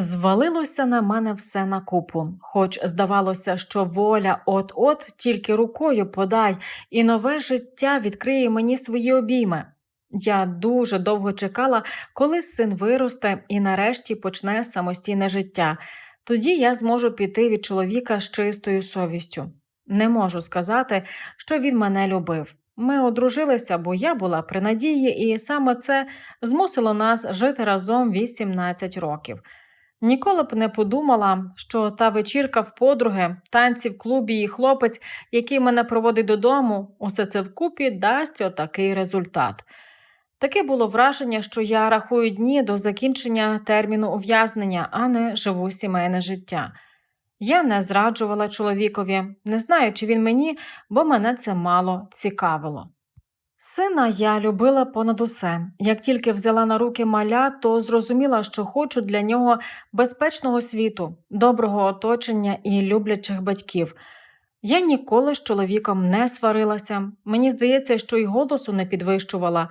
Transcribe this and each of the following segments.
Звалилося на мене все на купу, хоч здавалося, що воля от-от тільки рукою подай, і нове життя відкриє мені свої обійми. Я дуже довго чекала, коли син виросте і нарешті почне самостійне життя. Тоді я зможу піти від чоловіка з чистою совістю. Не можу сказати, що він мене любив. Ми одружилися, бо я була при надії, і саме це змусило нас жити разом 18 років. Ніколи б не подумала, що та вечірка в подруги, танці в клубі і хлопець, який мене проводить додому, усе це вкупі дасть отакий результат. Таке було враження, що я рахую дні до закінчення терміну ув'язнення, а не живу сімейне життя. Я не зраджувала чоловікові, не знаю, чи він мені, бо мене це мало цікавило. Сина я любила понад усе. Як тільки взяла на руки маля, то зрозуміла, що хочу для нього безпечного світу, доброго оточення і люблячих батьків. Я ніколи з чоловіком не сварилася. Мені здається, що й голосу не підвищувала.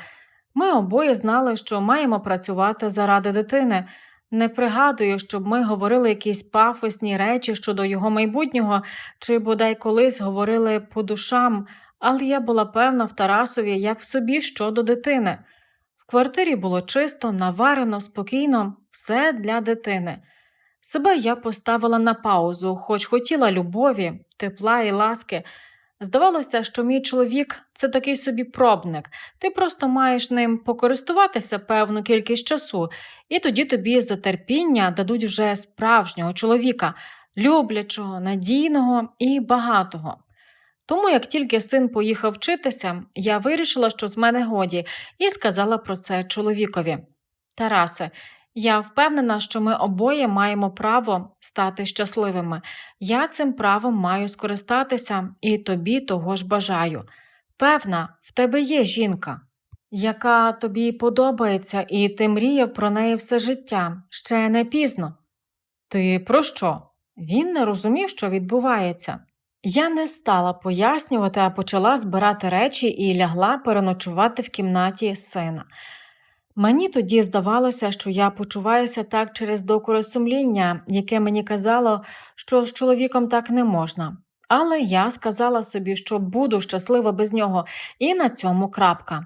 Ми обоє знали, що маємо працювати заради дитини. Не пригадую, щоб ми говорили якісь пафосні речі щодо його майбутнього, чи бодай колись говорили по душам, але я була певна в Тарасові, як в собі щодо дитини. В квартирі було чисто, наварено, спокійно, все для дитини. Себе я поставила на паузу, хоч хотіла любові, тепла і ласки. Здавалося, що мій чоловік це такий собі пробник, ти просто маєш ним покористуватися певну кількість часу, і тоді тобі за терпіння дадуть вже справжнього чоловіка, люблячого, надійного і багатого. Тому, як тільки син поїхав вчитися, я вирішила, що з мене годі, і сказала про це чоловікові. Тарасе, я впевнена, що ми обоє маємо право стати щасливими. Я цим правом маю скористатися і тобі того ж бажаю. Певна, в тебе є жінка, яка тобі подобається, і ти мріяв про неї все життя, ще не пізно. Ти про що? Він не розумів, що відбувається. Я не стала пояснювати, а почала збирати речі і лягла переночувати в кімнаті сина. Мені тоді здавалося, що я почуваюся так через докоре сумління, яке мені казало, що з чоловіком так не можна. Але я сказала собі, що буду щаслива без нього, і на цьому крапка.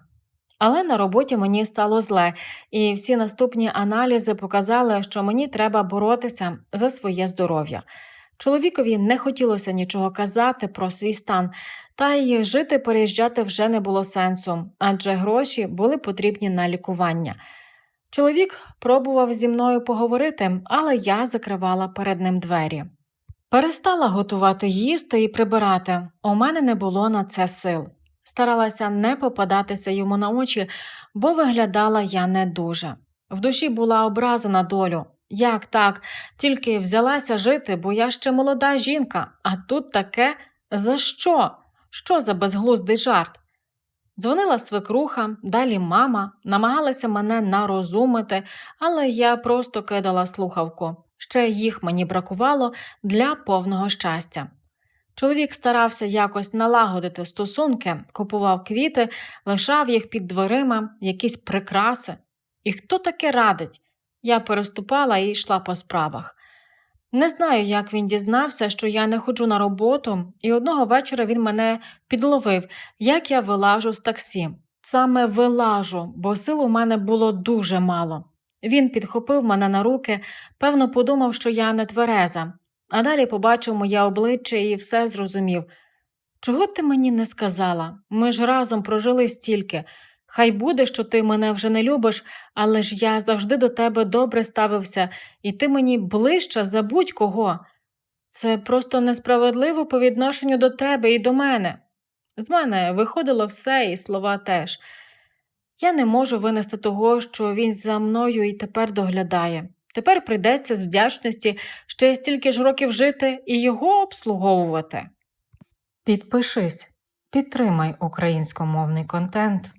Але на роботі мені стало зле, і всі наступні аналізи показали, що мені треба боротися за своє здоров'я. Чоловікові не хотілося нічого казати про свій стан, та й жити переїжджати вже не було сенсу, адже гроші були потрібні на лікування. Чоловік пробував зі мною поговорити, але я закривала перед ним двері. Перестала готувати їсти і прибирати, у мене не було на це сил. Старалася не попадатися йому на очі, бо виглядала я не дуже. В душі була образа на долю. Як так? Тільки взялася жити, бо я ще молода жінка, а тут таке за що? Що за безглуздий жарт? Дзвонила свекруха, далі мама, намагалася мене нарозумити, але я просто кидала слухавку. Ще їх мені бракувало для повного щастя. Чоловік старався якось налагодити стосунки, купував квіти, лишав їх під дверима, якісь прикраси. І хто таке радить? Я переступала і йшла по справах. Не знаю, як він дізнався, що я не ходжу на роботу, і одного вечора він мене підловив, як я вилажу з таксі. Саме вилажу, бо сил у мене було дуже мало. Він підхопив мене на руки, певно, подумав, що я не твереза, а далі побачив моє обличчя і все зрозумів. Чого ти мені не сказала? Ми ж разом прожили стільки. Хай буде, що ти мене вже не любиш, але ж я завжди до тебе добре ставився, і ти мені ближча за будь-кого. Це просто несправедливо по відношенню до тебе і до мене. З мене виходило все, і слова теж. Я не можу винести того, що він за мною і тепер доглядає. Тепер прийдеться з вдячності ще стільки ж років жити і його обслуговувати. Підпишись, підтримай українськомовний контент.